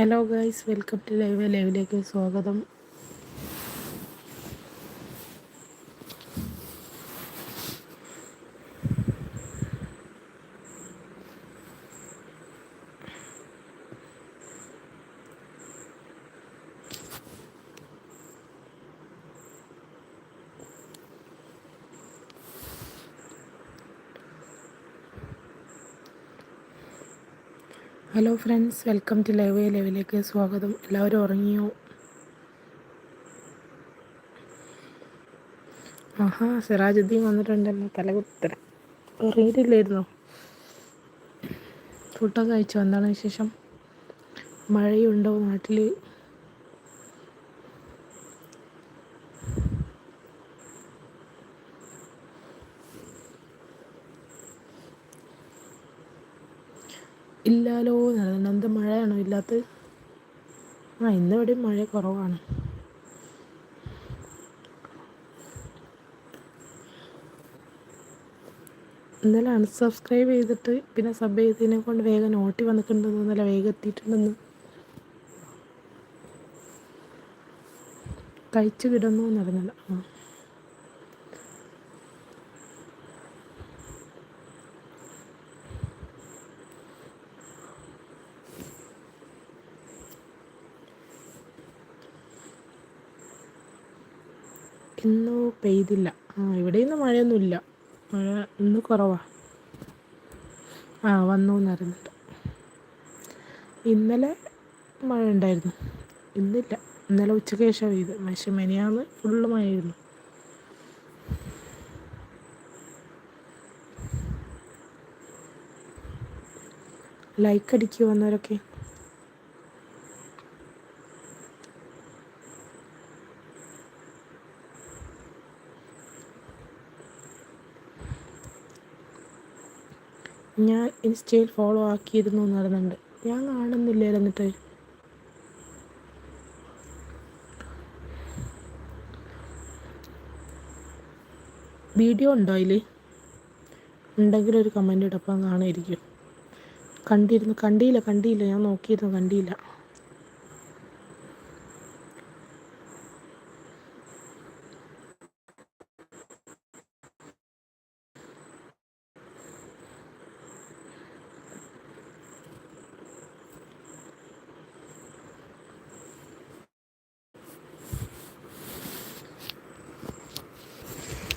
Hello guys welcome to live ലൈവിലേക്ക് സ്വാഗതം. Hello friends welcome to live ലൈവിലേക്ക് സ്വാഗതം. എല്ലാവരും ഉറങ്ങിയോ? ആഹാ സിറാജുദ്ദീൻ വന്നിട്ടുണ്ടല്ലോ തലകുത്തര. ഉറങ്ങിയിട്ടില്ലായിരുന്നോ? ഫുഡൊക്കെ കഴിച്ചോ? എന്താണ് വിശേഷം? മഴയുണ്ടോ നാട്ടിൽ ഇല്ലാലോ എന്ത് മഴയാണോ ഇല്ലാത്തത് ആ ഇന്നിവിടെ മഴ കുറവാണ്. ഇന്നലെ അൺസബ്സ്ക്രൈബ് ചെയ്തിട്ട് പിന്നെ സബ് ചെയ്തതിനെ കൊണ്ട് വേഗം നോട്ടി വന്നിട്ടുണ്ടെന്ന് ഇന്നലെ വേഗം എത്തിയിട്ടുണ്ടെന്ന്. കഴിച്ചു കിടന്നു എന്നറിഞ്ഞില്ല ആ ഇന്ന് പെയ്തില്ല. ആ ഇവിടെ ഇന്ന് മഴയൊന്നുമില്ല. മഴ ഇന്ന് കുറവാ. ആ വന്നു എന്നറിഞ്ഞിട്ട് ഇന്നലെ മഴ ഉണ്ടായിരുന്നു. ഇന്നില്ല. ഇന്നലെ ഉച്ചയ്ക്ക് ശേഷം പെയ്ത്. പക്ഷെ മെനിയാന്ന് ഫുള്ള് മഴയായിരുന്നു. ലൈക്ക് അടിക്കുക വന്നവരൊക്കെ ഞാൻ ഇൻസ്റ്റയിൽ ഫോളോ ആക്കിയിരുന്നു എന്ന് പറയുന്നുണ്ട്. ഞാൻ കാണുന്നില്ല എന്നിട്ട്. വീഡിയോ ഉണ്ടോ അതിൽ ഉണ്ടെങ്കിൽ ഒരു കമന്റ് ഇടപ്പം കാണുമായിരിക്കും. കണ്ടിരുന്നു കണ്ടില്ല കണ്ടില്ല. ഞാൻ നോക്കിയിരുന്നു കണ്ടില്ല.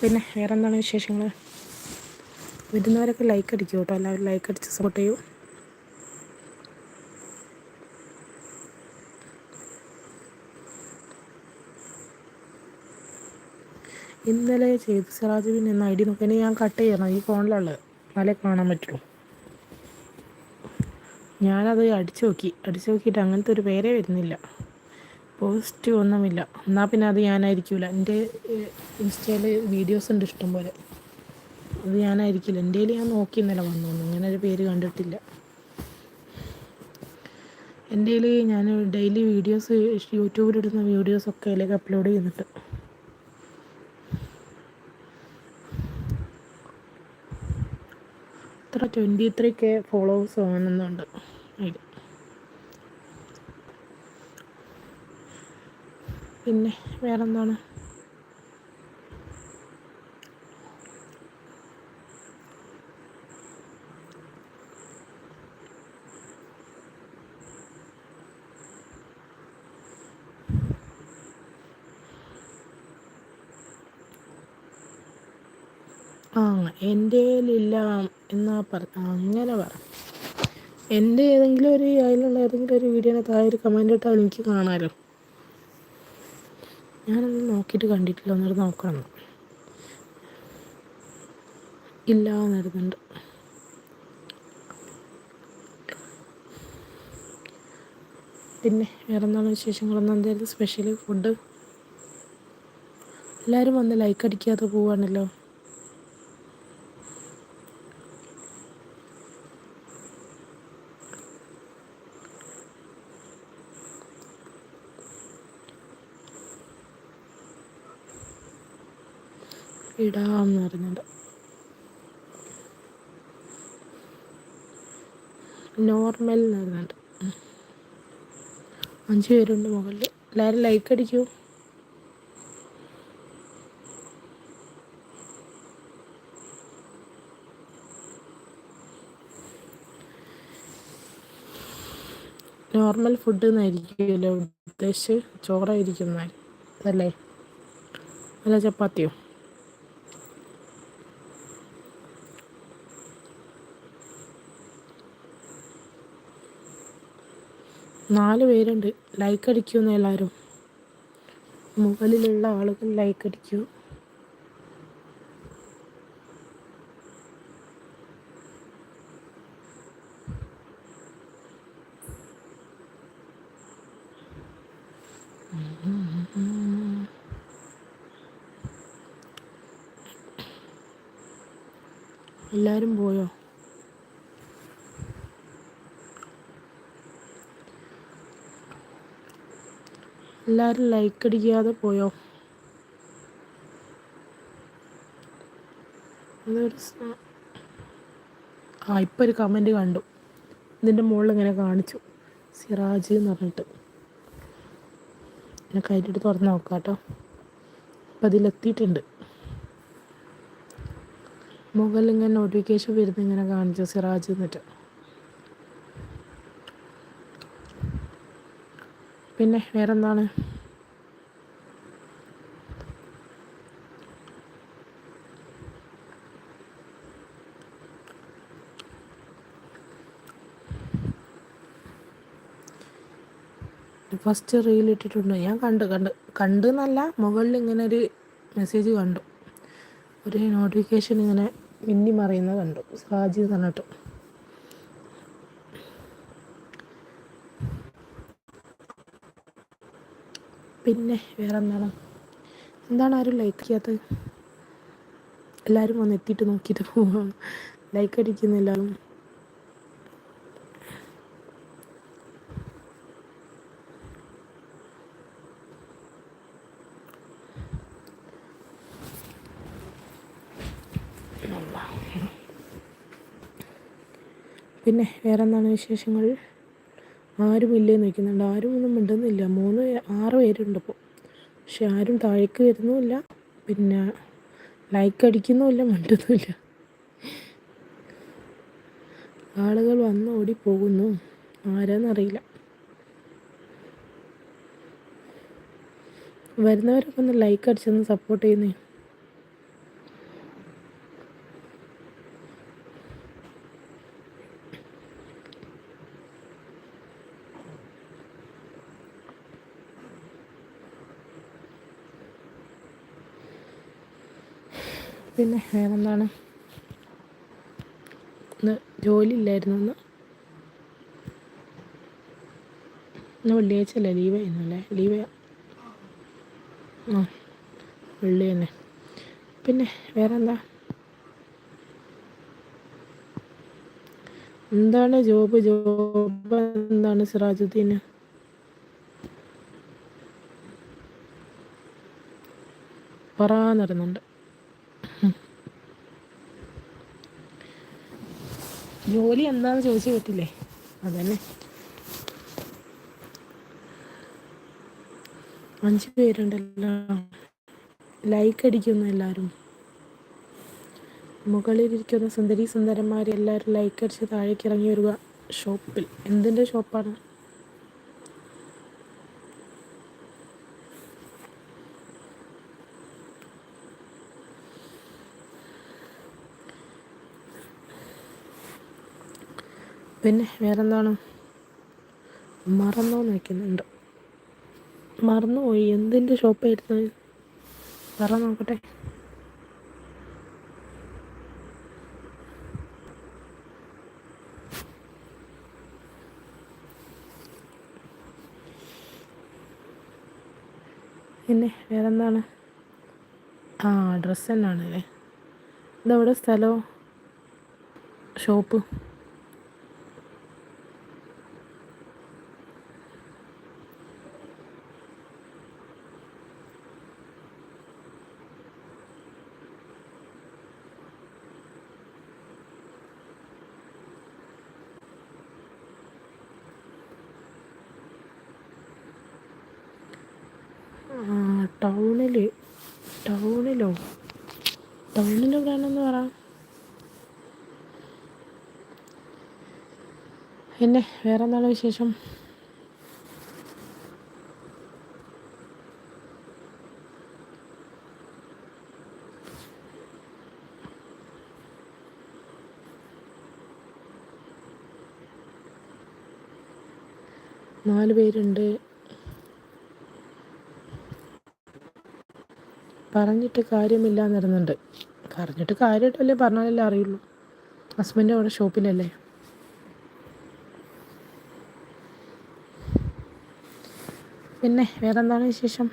പിന്നെ വേറെ എന്താണ് വിശേഷങ്ങൾ വരുന്നവരൊക്കെ ലൈക്ക് അടിക്കും കേട്ടോ. എല്ലാവരും ലൈക്ക് അടിച്ച് സപ്പോർട്ട് ചെയ്യൂ. ഇന്നലെ ചെയ്ത് സിറാജ് പിന്നെ എന്ന ഐ ഡി നോക്കി. ഞാൻ കട്ട് ചെയ്യണം. ഈ ഫോണിലുള്ളത്. എന്നാലേ കാണാൻ പറ്റുള്ളൂ. ഞാനത് അടിച്ചു നോക്കി. അടിച്ചു നോക്കിയിട്ട് അങ്ങനത്തെ ഒരു പേരേ വരുന്നില്ല. പോസ്റ്റ് ഒന്നുമില്ല. എന്നാൽ പിന്നെ അത് ഞാനായിരിക്കില്ല എന്റെ ഇൻസ്റ്റയിൽ വീഡിയോസ് ഉണ്ട് ഇഷ്ടംപോലെ. അത് ഞാനായിരിക്കില്ല എന്റെ ഞാൻ നോക്കി ഇന്നലെ വന്നു അങ്ങനെ ഒരു പേര് കണ്ടിട്ടില്ല. എന്റെ ഞാൻ ഡെയിലി വീഡിയോസ് യൂട്യൂബിലിടുന്ന വീഡിയോസൊക്കെ അതിലേക്ക് അപ്ലോഡ് ചെയ്യുന്നുണ്ട്. ഇത്ര ട്വന്റി ത്രീ കെ ഫോളോവേഴ്സ് വേണമെന്നുണ്ട് അതിൽ പിന്നെ വേറെന്താണ്? ആ എന്റെ ഇല്ല എന്നാ പറ അങ്ങനെ പറ. എന്റെ ഏതെങ്കിലും ഒരു അതിലുള്ള ഏതെങ്കിലും ഒരു വീഡിയോനെ താഴെ ഒരു കമന്റ് ഇട്ടാൽ എനിക്ക് കാണാമല്ലോ ഞാനൊന്നും നോക്കിയിട്ട് കണ്ടിട്ടില്ല. ഒന്നിട്ട് നോക്കണം. ഇല്ല എന്നിരുന്നുണ്ട് പിന്നെ വേറെ എന്താണ് വിശേഷങ്ങളൊന്നും എന്തായിരുന്നു? സ്പെഷ്യൽ ഫുഡ് എല്ലാവരും വന്ന് ലൈക്ക് അടിക്കാതെ പോവാണല്ലോ. ഇടാമെന്ന് പറഞ്ഞിട്ട് നോർമൽ എന്ന് പറഞ്ഞിട്ട് അഞ്ച് പേരുണ്ട് മുകളിൽ എല്ലാവരും ലൈക്ക് അടിക്കൂ. നോർമൽ ഫുഡ് എന്നായിരിക്കുമല്ലോ ഉദ്ദേശിച്ച് ചോറായിരിക്കുന്ന അതല്ലേ അല്ല ചപ്പാത്തിയോ? നാല് പേരുണ്ട്. ലൈക്ക് അടിക്കുമെന്ന് എല്ലാവരും മുകളിലുള്ള ആളുകൾ ലൈക്ക് അടിക്കൂ. എല്ലാവരും ലൈക്ക് അടിക്കാതെ പോയോ? ആ ഇപ്പം ഒരു കമന്റ് കണ്ടു. ഇതിന്റെ മുകളിൽ ഇങ്ങനെ കാണിച്ചു. സിറാജ് എന്ന് പറഞ്ഞിട്ട്. ഞാൻ കയറ്റിട്ട് തുറന്ന് നോക്കാം കേട്ടോ. അപ്പം അതിലെത്തിയിട്ടുണ്ട് മുകളിൽ ഇങ്ങനെ നോട്ടിഫിക്കേഷൻ വരുന്ന ഇങ്ങനെ കാണിച്ചു സിറാജ് എന്നിട്ട്. പിന്നെ വേറെന്താണ്? ഫസ്റ്റ് റീൽ ഇട്ടിട്ടുണ്ട്. ഞാൻ കണ്ടു കണ്ട്. കണ്ടു എന്നല്ല മുകളിൽ ഇങ്ങനെ ഒരു മെസ്സേജ് കണ്ടു. ഒരു നോട്ടിഫിക്കേഷൻ ഇങ്ങനെ മിന്നി മറിയുന്നത് കണ്ടു. സാജി എന്ന് പറഞ്ഞിട്ട്. പിന്നെ വേറെ എന്താണ് എന്താണ് ആരും ലൈക്ക് ചെയ്യാത്തത് എല്ലാവരും വന്ന് എത്തിയിട്ട് നോക്കിയിട്ട് പോവാണ്. ലൈക്ക് അടിക്കുന്ന എല്ലാവരും പിന്നെ വേറെ എന്താണ് വിശേഷങ്ങൾ? ആരും നിൽക്കുന്നുണ്ട് ആരും ഒന്നും മിണ്ടുന്നില്ല. മൂന്ന് ആറ് പേരുണ്ട് ഇപ്പോൾ പക്ഷെ ആരും താഴേക്ക് വരുന്നുമില്ല. പിന്നെ ലൈക്ക് അടിക്കുന്നുമില്ല മിണ്ടുന്നുമില്ല. ആളുകൾ വന്ന് ഓടി പോകുന്നു ആരാന്നറിയില്ല. വരുന്നവരൊക്കെ ഒന്ന് ലൈക്ക് അടിച്ചൊന്ന് സപ്പോർട്ട് ചെയ്യുന്നേ. പിന്നെ വേറെന്താണ്? ഇന്ന് ജോലി ഇല്ലായിരുന്നു ഇന്ന്. ഇന്ന് വെള്ളിയാഴ്ച അല്ലേ? ലീവ് ആയിരുന്നു അല്ലേ? ലീവ് ആ വെള്ളി തന്നെ. പിന്നെ വേറെന്താ? എന്താണ് ജോബ്? ജോബ് എന്താണ് സിറാജുദ്ദീന്? പറ നടന്നുണ്ട് ജോലി എന്താന്ന് ചോദിച്ചു കിട്ടില്ലേ? അതന്നെ. അഞ്ചു പേരുണ്ടല്ലോ. ലൈക്ക് അടിക്കുന്നു എല്ലാവരും മുകളിലിരിക്കുന്ന സുന്ദരി സുന്ദരന്മാർ എല്ലാവരും ലൈക്ക് അടിച്ച് താഴേക്ക് ഇറങ്ങി വരിക. ഷോപ്പിൽ. എന്തിന്റെ ഷോപ്പാണ്? പിന്നെ വേറെന്താണ്? മറന്നോ നോക്കുന്നുണ്ട് മറന്നുപോയി. എന്തിന്റെ ഷോപ്പായിരുന്നു പറ നോക്കട്ടെ. പിന്നെ വേറെന്താണ്? ആ ഡ്രസ്സ് തന്നെയാണല്ലേ ഇതെവിടെ സ്ഥലമോ ഷോപ്പ്. ടൗണിൽ ടൗണിലോ ടൗണിൽ എവിടെയാണെന്ന് പറ. പിന്നെ വേറെ എന്താണ് വിശേഷം? നാല് പേരുണ്ട്. പറഞ്ഞിട്ട് കാര്യമില്ല എന്നിരുന്നുണ്ട് പറഞ്ഞിട്ട് കാര്യമായിട്ടല്ലേ പറഞ്ഞാലല്ലേ അറിയുള്ളൂ. ഹസ്ബൻഡ് അവിടെ ഷോപ്പിലല്ലേ? പിന്നെ വേറെന്താണ് വിശേഷം?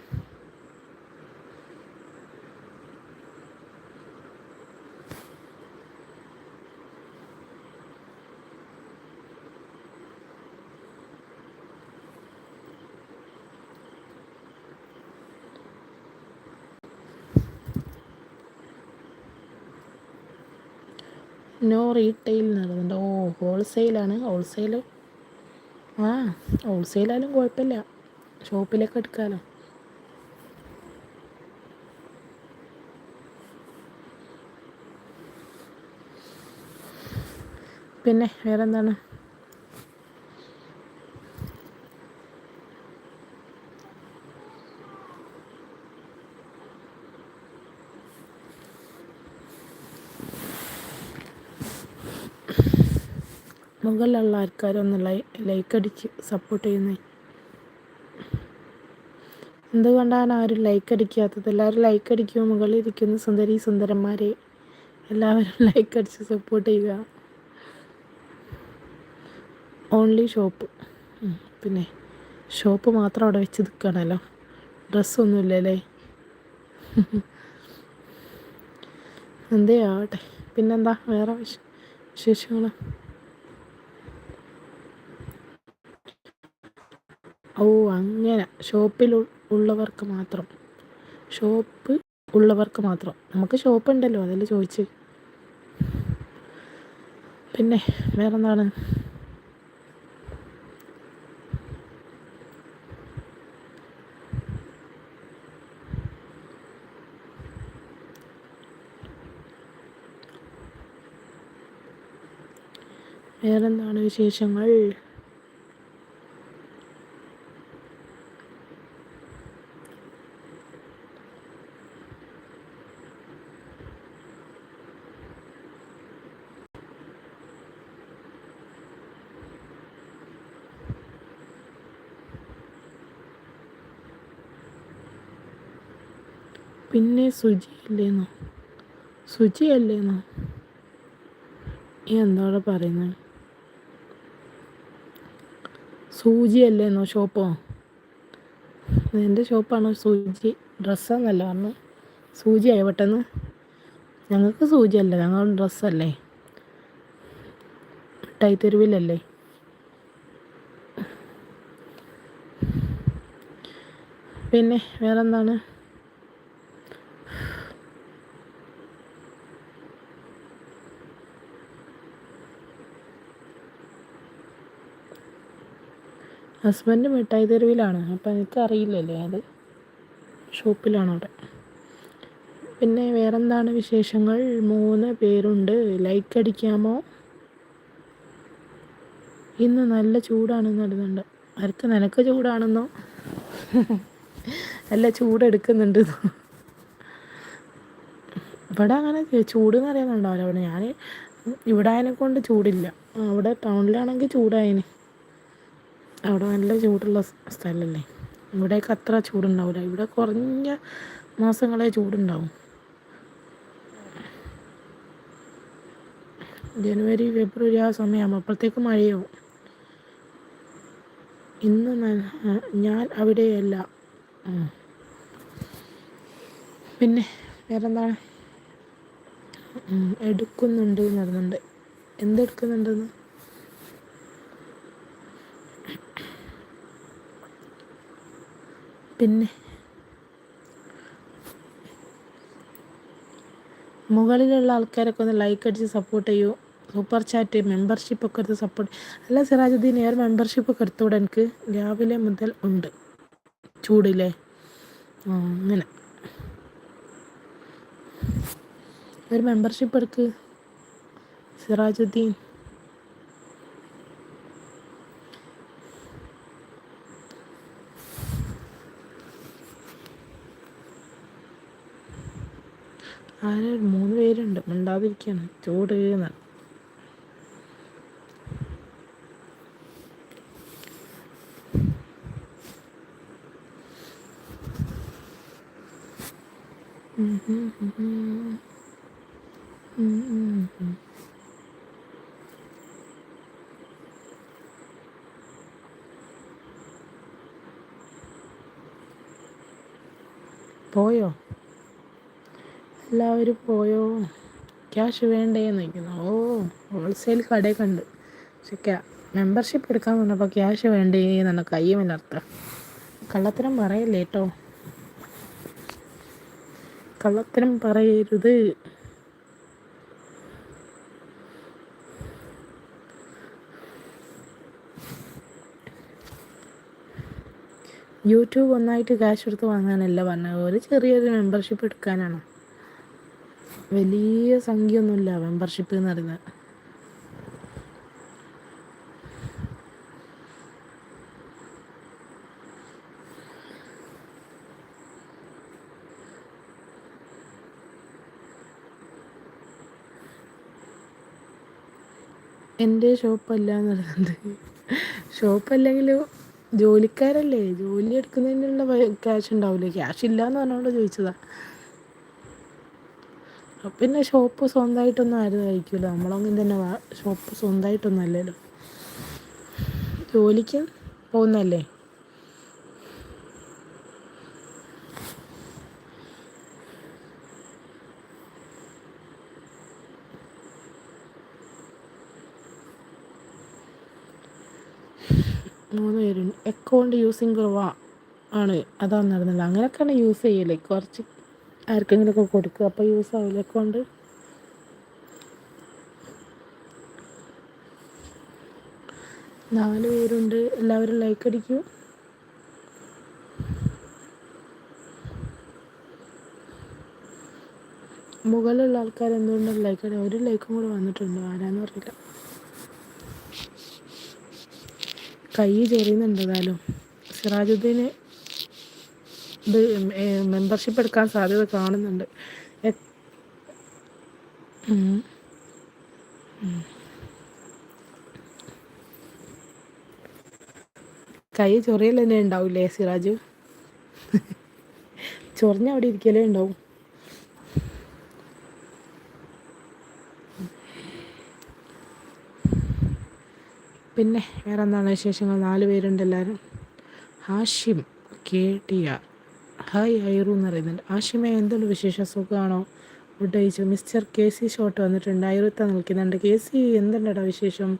നോ റീറ്റെയിൽ നടന്നുണ്ട് ഓ ഹോൾസെയിലാണ് ഹോൾസെയിൽ ആ ഹോൾസെയിലായാലും കുഴപ്പമില്ല. ഷോപ്പിലേക്ക് എടുക്കാമല്ലോ പിന്നെ വേറെന്താണ്? മുകളിലുള്ള ആൾക്കാരൊന്ന് ലൈക്ക് അടിച്ച് സപ്പോർട്ട് ചെയ്യുന്നേ. എന്തുകൊണ്ടാണ് ആരും ലൈക്ക് അടിക്കാത്തത് എല്ലാവരും ലൈക്ക് അടിക്കുക മുകളിൽ ഇരിക്കുന്ന സുന്ദരി സുന്ദരന്മാരെ എല്ലാവരും ലൈക്ക് അടിച്ച് സപ്പോർട്ട് ചെയ്യുക ഓൺലി ഷോപ്പ് പിന്നെ ഷോപ്പ് മാത്രം അവിടെ വെച്ച് നിൽക്കണമല്ലോ ഡ്രസ്സൊന്നുമില്ലല്ലേ എന്തേ ആവട്ടെ. പിന്നെന്താ? വേറെ വിശേഷങ്ങൾ ഓ അങ്ങനെ. ഷോപ്പിൽ ഉള്ളവർക്ക് മാത്രം. ഷോപ്പ് ഉള്ളവർക്ക് മാത്രം. നമുക്ക് ഷോപ്പ് ഉണ്ടല്ലോ അതല്ലേ ചോദിച്ച്. പിന്നെ വേറെന്താണ്? വേറെന്താണ് വിശേഷങ്ങൾ? പിന്നെ സുജി അല്ലേന്നോ സുജി അല്ലേന്നോ ഈ എന്താണ് പറയുന്നത് സൂചി അല്ലേന്നോ ഷോപ്പോ? എന്റെ ഷോപ്പാണോ സൂചി ഡ്രസ്സാന്നല്ല പറഞ്ഞു. സൂചി ആയോ പെട്ടെന്ന്? ഞങ്ങൾക്ക് സൂചി അല്ല ഞങ്ങൾ ഡ്രസ്സല്ലേ? മിഠായി തെരുവിലല്ലേ പിന്നെ വേറെന്താണ്? ഹസ്ബൻഡ് മിഠായി തെരുവിലാണ്. അപ്പം എനിക്ക് അറിയില്ലല്ലേ അത്. ഷോപ്പിലാണ് അവിടെ. പിന്നെ വേറെന്താണ് വിശേഷങ്ങൾ? മൂന്ന് പേരുണ്ട്. ലൈക്ക് അടിക്കാമോ? ഇന്ന് നല്ല ചൂടാണെന്ന് നടന്നുണ്ട് ആർക്ക് നിനക്ക് ചൂടാണെന്നോ? അല്ല ചൂടെടുക്കുന്നുണ്ട് ഇവിടെ അങ്ങനെ ചൂട് എന്ന് അറിയുന്നുണ്ടാവില്ല അവിടെ ഞാൻ ഇവിടെ അതിനെ കൊണ്ട് ചൂടില്ല. അവിടെ ടൗണിലാണെങ്കിൽ ചൂടായിന്. അവിടെ നല്ല ചൂടുള്ള സ്ഥലമല്ലേ ഇവിടെയൊക്കെ അത്ര ചൂടുണ്ടാവില്ല ഇവിടെ കുറഞ്ഞ മാസങ്ങളെ ചൂടുണ്ടാവും. ജനുവരി ഫെബ്രുവരി ആ സമയമാകുമ്പോൾ അപ്പോഴത്തേക്ക് മഴയാവും. ഇന്ന് ഞാൻ അവിടെയല്ല. പിന്നെ വേറെന്താണ്? എടുക്കുന്നുണ്ട് നടന്നുണ്ട് എന്തെടുക്കുന്നുണ്ടെന്ന്? പിന്നെ? മുകളിലുള്ള ആൾക്കാരൊക്കെ ഒന്ന് ലൈക്ക് അടിച്ച് സപ്പോർട്ട് ചെയ്യൂ. സൂപ്പർ ചാറ്റ് മെമ്പർഷിപ്പ് ഒക്കെ എടുത്ത് സപ്പോർട്ട് അല്ല സിറാജുദ്ദീൻ ഏർ മെമ്പർഷിപ്പ് ഒക്കെ എടുത്തുകൂടെ എനിക്ക്? രാവിലെ മുതൽ ഉണ്ട്. ചൂടില്ലേ? അങ്ങനെ. ഒരു മെമ്പർഷിപ്പ് എടുക്ക്. സിറാജുദ്ദീൻ. ആരെ മൂന്ന് പേരുണ്ട്. മിണ്ടാതിരിക്കാണ്. ചൂട് എന്നാണ് പോയോ? എല്ലാവരും പോയോ? ക്യാഷ് വേണ്ടേന്ന് ചോദിക്കുന്നു ഓ ഹോൾസെയിൽ കടയിൽ കണ്ട്. പക്ഷെ ക്യാ മെമ്പർഷിപ്പ് എടുക്കാൻ വന്നപ്പോൾ ക്യാഷ് വേണ്ടേ എന്നാണ് കയ്യുമില്ലർത്ഥം കള്ളത്തരം പറയല്ലേ കേട്ടോ? കള്ളത്തരം പറയരുത്. യൂട്യൂബ് ഒന്നായിട്ട് ക്യാഷ് എടുത്ത് വാങ്ങാനല്ല പറഞ്ഞത്. ഒരു ചെറിയൊരു മെമ്പർഷിപ്പ് എടുക്കാനാണ്. വലിയ സംഖ്യ ഒന്നുമില്ല മെമ്പർഷിപ്പ് എന്ന് പറയുന്നത് എന്റെ ഷോപ്പല്ല എന്ന് പറയുന്നത്. ഷോപ്പല്ലെങ്കിൽ ജോലിക്കാരല്ലേ? ജോലി എടുക്കുന്നതിനുള്ള ക്യാഷ് ഉണ്ടാവില്ലേ ക്യാഷ് ഇല്ല എന്ന് പറഞ്ഞുകൊണ്ട് ചോദിച്ചതാ. പിന്നെ ഷോപ്പ് സ്വന്തമായിട്ടൊന്നും ആരും കഴിക്കില്ല നമ്മളങ്ങനെ തന്നെ ഷോപ്പ് സ്വന്തമായിട്ടൊന്നും അല്ലല്ലോ ജോലിക്ക് പോകുന്നല്ലേ മൂന്ന് പേരുണ്ട്. അക്കൗണ്ട് യൂസിങ് കുറവാണ് അതാണ് നടന്നില്ല അങ്ങനെയൊക്കെയാണ് യൂസ് ചെയ്യൽ. കുറച്ച് ആർക്കെങ്കിലുമൊക്കെ കൊടുക്കുക. അപ്പോൾ യൂസ് ആവില്ല അക്കൗണ്ട് നാല് പേരുണ്ട്. എല്ലാവരും ലൈക്ക് അടിക്കൂ. മുകളിലുള്ള ആൾക്കാർ എന്തുകൊണ്ടാണ് ലൈക്ക് അടി? ഒരു ലൈക്കും കൂടെ വന്നിട്ടുണ്ട്. ആരാന്ന് അറിയില്ല. കൈ ചെറിയുന്നുണ്ട് ഏതായാലും. സിറാജുദ്ദീന് ഇത് മെമ്പർഷിപ്പ് എടുക്കാൻ സാധ്യത കാണുന്നുണ്ട്. കൈ ചൊറിയൽ തന്നെ ഉണ്ടാവില്ലേ സിറാജ്? ചൊറിഞ്ഞ അവിടെ ഇരിക്കലേ ഉണ്ടാവും. പിന്നെ വേറെ എന്താണ് വിശേഷങ്ങൾ? നാല് പേരുണ്ട് എല്ലാവരും. Hashim K T R. Hi ഐറു എന്ന് പറയുന്നുണ്ട്. ഹാഷിമെ എന്തുണ്ട് വിശേഷം? സുഖമാണോ ഫുഡ് അയച്ചു മിസ്റ്റർ കെ സി ഷോട്ട് വന്നിട്ടുണ്ട്. ഐറുത്ത നിൽക്കുന്നുണ്ട് കെ സി എന്തുണ്ടടാ വിശേഷം?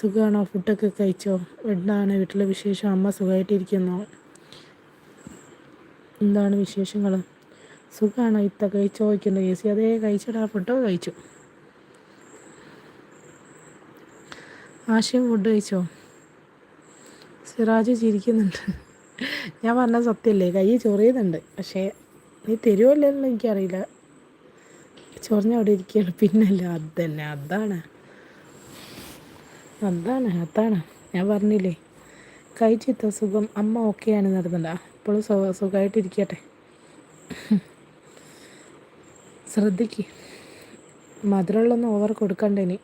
സുഖമാണോ ഫുഡൊക്കെ കഴിച്ചോ? എന്താണ് വീട്ടിലെ വിശേഷം? അമ്മ സുഖമായിട്ടിരിക്കുന്നു എന്താണ് വിശേഷങ്ങൾ? സുഖമാണോ ഇത്ത കഴിച്ചോ? വയ്ക്കുന്നത് കെ സി അതേ കഴിച്ചടാ. ഫുഡൊക്കെ കഴിച്ചു. ആശയം ഫുഡ് കഴിച്ചോ? സിറാജ് ചിരിക്കുന്നുണ്ട്. ഞാൻ പറഞ്ഞ സത്യമല്ലേ കൈ ചൊറിയുന്നുണ്ട്. പക്ഷേ നീ തരുമല്ലോ എനിക്കറിയില്ല. ചൊറിഞ്ഞ അവിടെ ഇരിക്കുകയാണ് പിന്നല്ല അത് തന്നെ അതാണ്. അതാണ് അതാണ്. ഞാൻ പറഞ്ഞില്ലേ കൈ ചീത്ത സുഖം അമ്മ ഓക്കെയാണ് നടന്നില്ല ഇപ്പോഴും സുഖ സുഖമായിട്ടിരിക്കട്ടെ ശ്രദ്ധിക്ക്. മധുരമുള്ളൊന്നും ഓവർ കൊടുക്കണ്ടേനി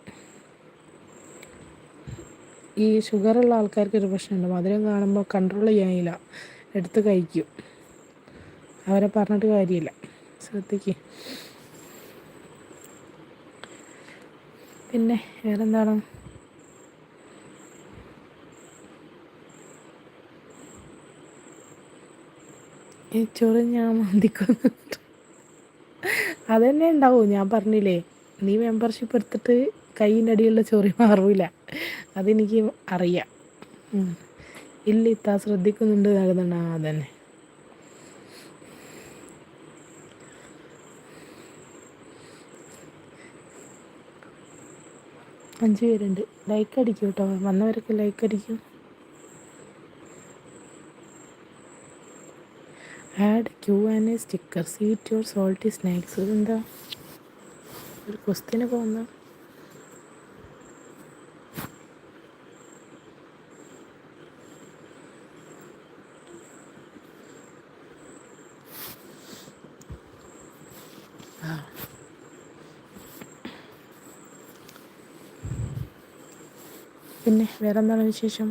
ഈ ഷുഗറുള്ള ആൾക്കാർക്ക് ഒരു പ്രശ്നമുണ്ട്. മധുരം കാണുമ്പോൾ കൺട്രോൾ ചെയ്യാനില്ല. എടുത്ത് കഴിക്കും. അവരെ പറഞ്ഞിട്ട് കാര്യമില്ല. ശ്രദ്ധിക്ക്. പിന്നെ വേറെന്താണ്? ഈ ചോറ് ഞാൻ മന്തിക്കുന്നുണ്ട് അതന്നെ ഉണ്ടാവും. ഞാൻ പറഞ്ഞില്ലേ നീ മെമ്പർഷിപ്പ് എടുത്തിട്ട് കൈയിന്റെ അടിയുള്ള ചോറി മാറൂല. അതെനിക്ക് അറിയാം. ഇല്ല ഇത്ത ശ്രദ്ധിക്കുന്നുണ്ട് നടന്നുണ്ട് ആ അഞ്ച് പേരുണ്ട്. ലൈക്ക് അടിക്കും കേട്ടോ വന്നവരൊക്കെ ലൈക്ക് അടിക്കും. Add Q and A sticker seat your salty snacks ഇതെന്താ? ഒരു ക്വസ്റ്റിന് പോകുന്ന പിന്നെ വേറെ എന്താണ് വിശേഷം?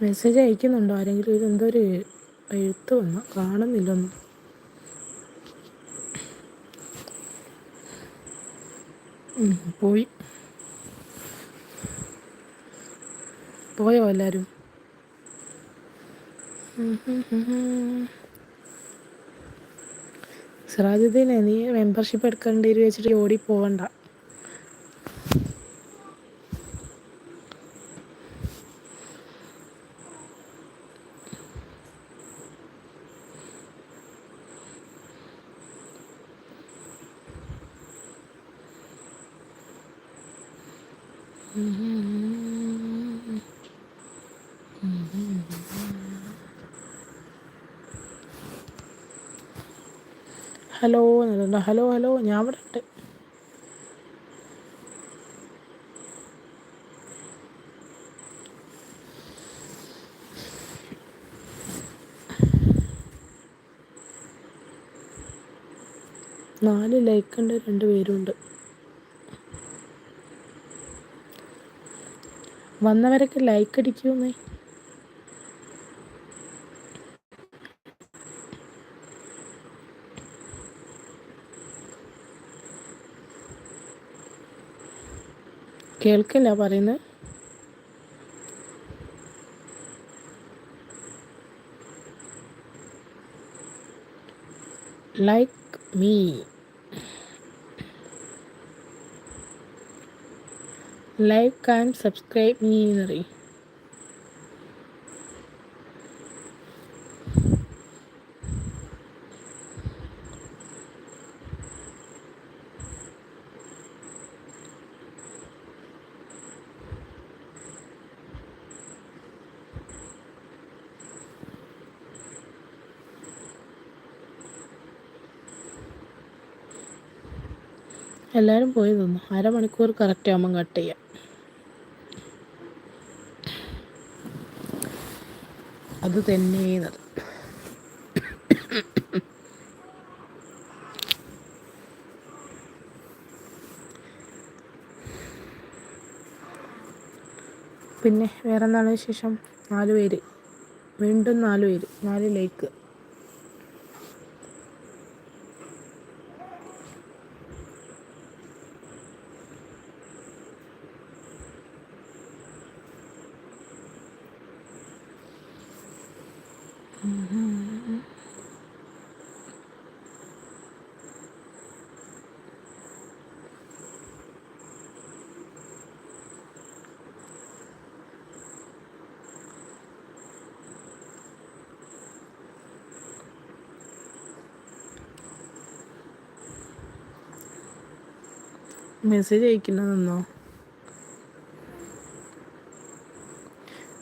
മെസ്സേജ് അയക്കുന്നുണ്ടോ? ആരെങ്കിലും ഇതെന്തോ ഒരു എഴുത്ത് വന്നു? കാണുന്നില്ലൊന്നും. പോയി. പോയോ എല്ലാവരും സിറാജുദ്ദീനെ നീ മെമ്പർഷിപ്പ് എടുക്കേണ്ടി വെച്ചിട്ട് ഓടി പോകണ്ട ഹലോ എന്നുണ്ട് ഹലോ ഹലോ ഞാൻ ഇവിടെ ഉണ്ട്. നാല് ലൈക്ക് ഉണ്ട് രണ്ട് പേരുണ്ട് വന്നവരൊക്കെ ലൈക്ക് അടിക്കുമെന്നേ. കേൾക്കില്ല പറയുന്നത് like me like and subscribe me എന്നറിയും എല്ലാവരും പോയി തന്നു അരമണിക്കൂർ കറക്റ്റ് ആകുമ്പം കട്ട് ചെയ്യാം. അത് തന്നെ ചെയ്യുന്നത് പിന്നെ വേറെ എന്താണ് ശേഷം നാല് പേര്. വീണ്ടും നാല് പേര്. നാല് ലേക്ക് message അയക്കുന്നതെന്നോ?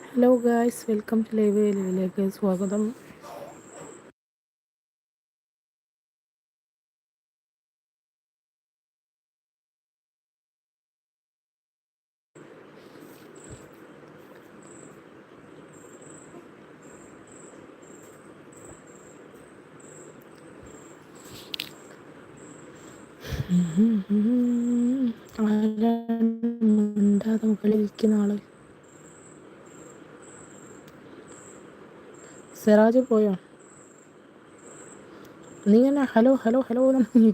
Hello guys welcome to live ലൈവിലേക്ക് സ്വാഗതം. സിറാജ് പോയോ? നീ എന്നാ ഹലോ ഹലോ ഹലോ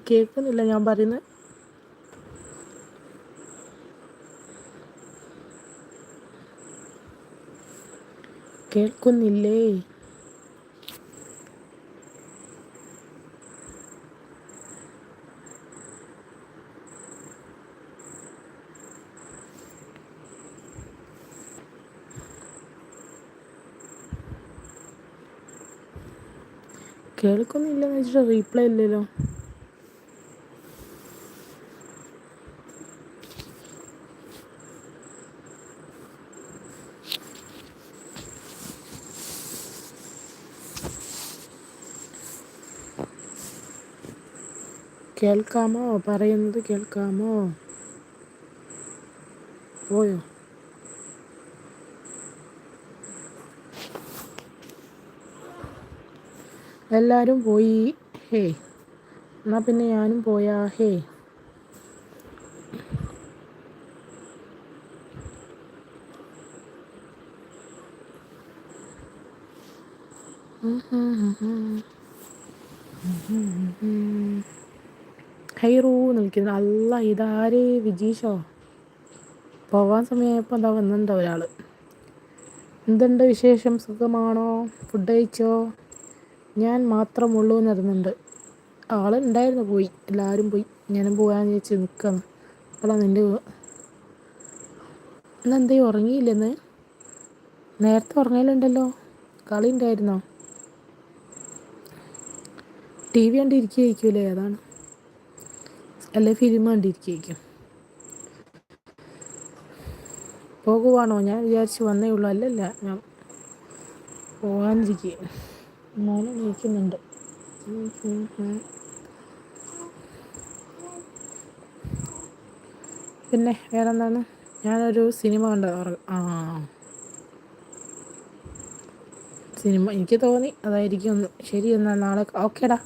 കേൾക്കുന്നില്ല ഞാൻ പറയുന്നത്. കേൾക്കുന്നില്ലേ? കേൾക്കുന്നില്ലെന്ന് വെച്ചിട്ട് റീപ്ലൈ ഇല്ലല്ലോ. കേൾക്കാമോ? പറയുന്നത് കേൾക്കാമോ? പോയോ? എല്ലാവരും പോയി. ഹേ. എന്നാൽ പിന്നെ ഞാനും പോയാ. ഹേ. ഹൈറൂ നിൽക്കുന്നു. അല്ല ഇതാരേ? വിജീഷോ? പോവാൻ സമയമായപ്പോൾ എന്താ വന്നിട്ടുണ്ടോ ഒരാൾ എന്തുണ്ട് വിശേഷം? സുഖമാണോ? ഫുഡ് കഴിച്ചോ? ഞാൻ മാത്രമുള്ളൂ നടന്നുണ്ട് ആളുണ്ടായിരുന്നു പോയി. എല്ലാവരും പോയി. ഞാനും പോകാമെന്ന് ചോദിച്ച് നിൽക്കണം അപ്പോഴാണ് നിന്റെ ഇന്നെന്തേ ഉറങ്ങിയില്ലെന്ന് നേരത്തെ ഉറങ്ങലുണ്ടല്ലോ. കളി ഉണ്ടായിരുന്നോ? ടി വി കണ്ടിരിക്കുകയായിരിക്കുമല്ലേ? അതാണ്. അല്ലെ ഫിലിം കണ്ടിരിക്കുകയായിരിക്കും. പോകുവാണോ? ഞാൻ വിചാരിച്ച് വന്നേ ഉള്ളൂ. അല്ലല്ല ഞാൻ പോകാനിരിക്കുക മോനെ വിളിക്കുന്നുണ്ട്. പിന്നെ വേറെ എന്താണ് ഞാനൊരു സിനിമ കണ്ട ആ. സിനിമ എനിക്ക് തോന്നി അതായിരിക്കും ഒന്ന് ശരി എന്നാൽ നാളെ ഓക്കേടാ.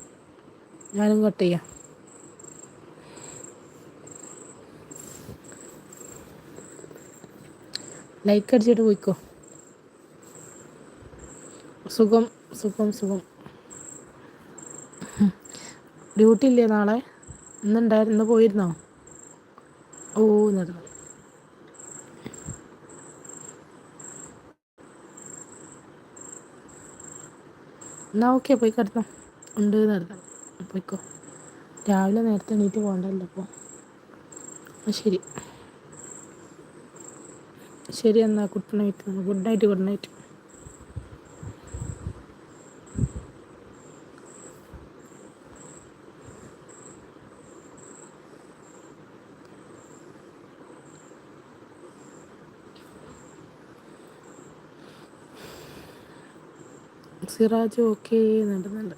ഞാനും കട്ട് ചെയ്യാം ലൈക്ക് അടിച്ചിട്ട് പോയിക്കോ. സുഖം. സുഖം സുഖം. ഡ്യൂട്ടി ഇല്ലേ നാളെ? ഇന്നുണ്ടായിരുന്നു പോയിരുന്നോ? ഓ നടന്നു എന്നാ ഓക്കെ പോയി കിടന്നോ. ഉണ്ട് നടന്നു പോയിക്കോ. രാവിലെ നേരത്തെ എണീറ്റ് പോകണ്ടല്ലോ അപ്പോൾ ശരി. ശരി എന്നാൽ good night. Good night good night. Siraj ഒക്കെ നടന്നുണ്ട്.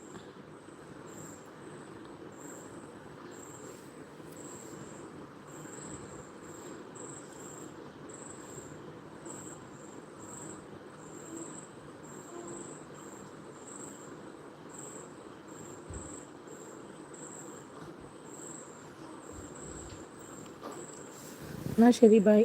എന്നാൽ ശരി ബൈ.